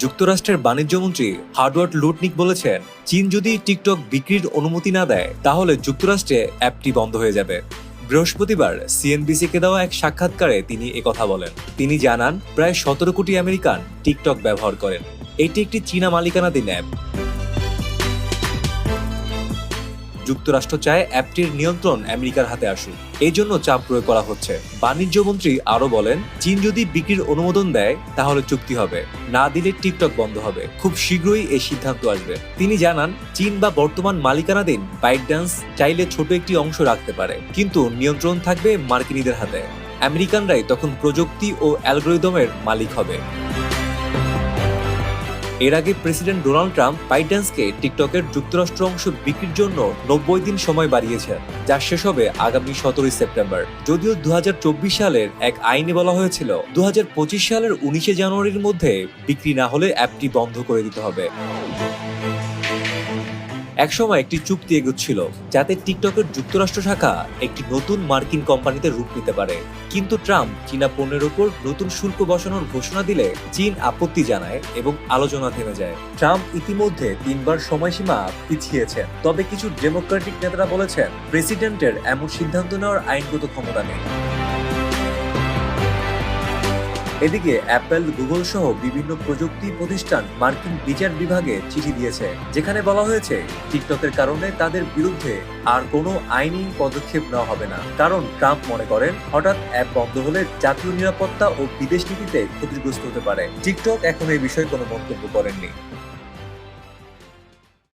যুক্তরাষ্ট্রের বাণিজ্যমন্ত্রী hardware Lutnick বলেছেন, চীন যদি টিকটক বিক্রির অনুমতি না দেয়, তাহলে যুক্তরাষ্ট্রে অ্যাপটি বন্ধ হয়ে যাবে। বৃহস্পতিবার সিএনবিসিকে দেওয়া এক সাক্ষাৎকারে তিনি একথা বলেন। তিনি জানান, প্রায় সতেরো কোটি আমেরিকান টিকটক ব্যবহার করেন। এটি একটি চীনা মালিকানাধীন অ্যাপ। যুক্তরাষ্ট্র চায় অ্যাপটির নিয়ন্ত্রণ আমেরিকার হাতে আসুক। এই জন্য চাপ প্রয়োগ করা হচ্ছে। বাণিজ্য মন্ত্রী আরও বলেন, চীন যদি বিক্রির অনুমোদন দেয়, তাহলে চুক্তি হবে। না দিলে টিকটক বন্ধ হবে। খুব শীঘ্রই এই সিদ্ধান্ত আসবে। তিনি জানান, চীন বা বর্তমান মালিকানাধীন বাইক ডান্স চাইলে ছোট একটি অংশ রাখতে পারে, কিন্তু নিয়ন্ত্রণ থাকবে মার্কিনীদের হাতে। আমেরিকানরাই তখন প্রযুক্তি ও অ্যালগোরিদমের মালিক হবে। এর আগে প্রেসিডেন্ট ডোনাল্ড ট্রাম্প বাইডেন্সকে টিকটকের যুক্তরাষ্ট্র অংশ বিক্রির জন্য নব্বই দিন সময় বাড়িয়েছেন যা শেষ হবে আগামী সতেরোই সেপ্টেম্বর। যদিও দু হাজার চব্বিশ সালের এক আইনে বলা হয়েছিল দু হাজার পঁচিশ সালের উনিশে জানুয়ারির মধ্যে বিক্রি না হলে অ্যাপটি বন্ধ করে দিতে হবে। একসময় একটি চুক্তি এগোচ্ছিল যাতে টিকটকের যুক্তরাষ্ট্র শাখা একটি নতুন মার্কিন কোম্পানিতে রূপ নিতে পারে। কিন্তু ট্রাম্প চীনা পণ্যের ওপর নতুন শুল্ক বসানোর ঘোষণা দিলে চীন আপত্তি জানায় এবং আলোচনা থেমে যায়। ট্রাম্প ইতিমধ্যে তিনবার সময়সীমা পিছিয়েছেন। তবে কিছু ডেমোক্রেটিক নেতারা বলেছেন, প্রেসিডেন্টের এমন সিদ্ধান্ত নেওয়ার আইনগত ক্ষমতা নেই। এদিকে অ্যাপেল, গুগল সহ বিভিন্ন প্রযুক্তি প্রতিষ্ঠান মার্কিন বিচার বিভাগে চিঠি দিয়েছে। যেখানে বলা হয়েছে, টিকটকের কারণে তাদের বিরুদ্ধে আর কোনো আইনি পদক্ষেপ নেওয়া হবে না। কারণ ট্রাম্প মনে করেন, হঠাৎ অ্যাপ বন্ধ হলে জাতীয় নিরাপত্তা ও বিদেশ নীতিতে ক্ষতিগ্রস্ত হতে পারে। টিকটক এখন এই বিষয়ে কোনো মন্তব্য করেননি।